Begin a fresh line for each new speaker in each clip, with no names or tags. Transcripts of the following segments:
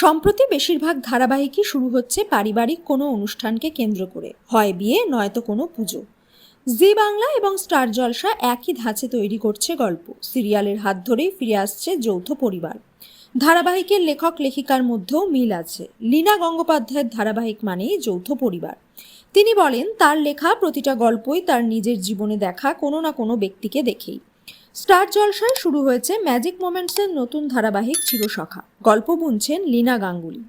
সম্প্রতি বেশিরভাগ ধারাবাহিকই শুরু হচ্ছে পারিবারিক কোনো অনুষ্ঠানকে কেন্দ্র করে। হয় বিয়ে, নয়তো কোনো পুজো। জি বাংলা এবং স্টার জলসা একই ধাঁচে তৈরি করছে গল্প। সিরিয়ালের হাত ধরেই ফিরে আসছে যৌথ পরিবার। ধারাবাহিকের লেখক লেখিকার মধ্যেও মিল আছে। লীনা গঙ্গোপাধ্যায়ের ধারাবাহিক মানেই যৌথ পরিবার। তিনি বলেন, তার লেখা প্রতিটা গল্পই তার নিজের জীবনে দেখা কোনো না কোনো ব্যক্তিকে দেখেই। স্টার জলসায় শুরু হয়েছে ম্যাজিক মোমেন্টসের নতুন ধারাবাহিক চিরসখা। গল্প বুনছেন লীনা গাঙ্গুলি।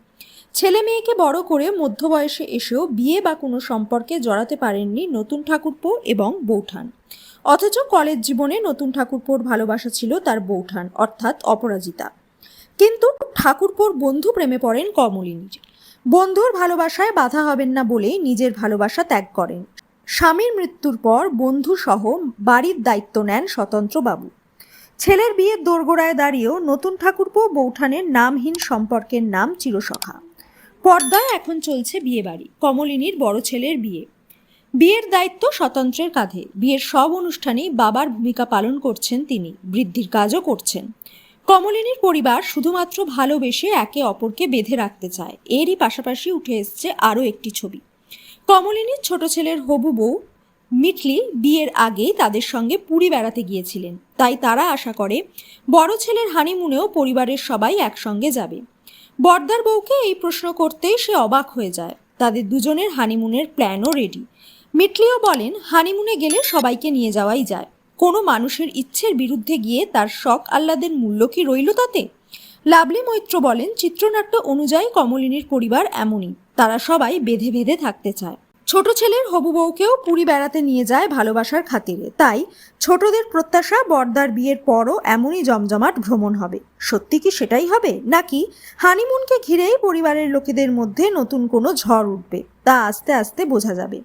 ছেলে মেয়েকে বড় করে মধ্য বয়সে এসেও বিয়ে বা কোনো সম্পর্কে জড়াতে পারেননি নতুন ঠাকুরপো এবং বৌঠান। অথচ কলেজ জীবনে নতুন ঠাকুরপোর ভালোবাসা ছিল তার বৌঠান, অর্থাৎ অপরাজিতা। কিন্তু ঠাকুরপোর বন্ধু প্রেমে পড়েন কমলিনীর বন্ধুর ভালোবাসায় বাধা হবেন না বলেই নিজের ভালোবাসা ত্যাগ করেন। স্বামীর মৃত্যুর পর বন্ধু সহ বাড়ির দায়িত্ব নেন স্বতন্ত্র বাবু। ছেলের বিয়ের দোরগোড়ায় দাঁড়িয়েও নতুন ঠাকুরপো বৌঠানের নামহীন সম্পর্কের নাম চিরসখা। পর্দায় এখন চলছে বিয়ে বাড়ি কমলিনীর বড় ছেলের বিয়ে। বিয়ের দায়িত্ব স্বতন্ত্রের কাঁধে, বিয়ের সব অনুষ্ঠানেই বাবার ভূমিকা পালন করছেন তিনি, বৃদ্ধির কাজও করছেন। কমলিনীর পরিবার শুধুমাত্র ভালোবেসে একে অপরকে বেঁধে রাখতে চায়, এরই পাশাপাশি উঠে এসছে আরও একটি ছবি। কমলিনীর ছোট ছেলের হবু বউ মিটলি বিয়ের আগেই তাদের সঙ্গে পুরী বেড়াতে গিয়েছিলেন। তাই তারা আশা করে, বড় ছেলের হানিমুনেও পরিবারের সবাই একসঙ্গে যাবে। বর্দার বউকে এই প্রশ্ন করতেই সে অবাক হয়ে যায়। তাদের দুজনের হানিমুনের প্ল্যানও রেডি। মিটলিও বলেন, হানিমুনে গেলে সবাইকে নিয়ে যাওয়াই যায়। কোনো মানুষের ইচ্ছের বিরুদ্ধে গিয়ে তার শখ আহ্লাদের মূল্য কি রইল তাতে? লাভলি মৈত্র বলেন, চিত্রনাট্য অনুযায়ী কমলিনীর পরিবার এমনই। তারা সবাই বেঁধে বেঁধে থাকতে চায়। ছোট ছেলের হবু বউকেও পুরী বেড়াতে নিয়ে যায় ভালোবাসার খাতিরে। তাই ছোটদের প্রত্যাশা বর্দার বিয়ের পরও এমনই জমজমাট ভ্রমণ হবে। সত্যি কি সেটাই হবে? নাকি হানিমুনকে ঘিরেই পরিবারের লোকেদের মধ্যে নতুন কোনো ঝড় উঠবে? তা আস্তে আস্তে বোঝা যাবে।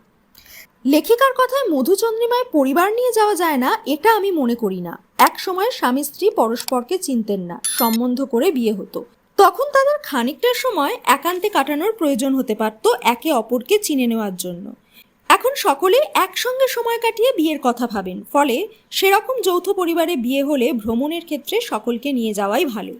লেখিকার কথায় মধুচন্দ্রিমায় পরিবার নিয়ে যাওয়া যায় না, এটা আমি মনে করি না। এক সময় স্বামী স্ত্রী পরস্পরকে চিনতেন না। সম্বন্ধ করে বিয়ে হতো। তখন তাদের খানিকটা সময় একান্তে কাটানোর প্রয়োজন হতে পারত একে অপরকে চিনে নেওয়ার জন্য। এখন সকলে একসঙ্গে সময় কাটিয়ে বিয়ের কথা ভাবেন, ফলে সেরকম যৌথ পরিবারে বিয়ে হলে ভ্রমণের ক্ষেত্রে সকলকে নিয়ে যাওয়াই ভালো।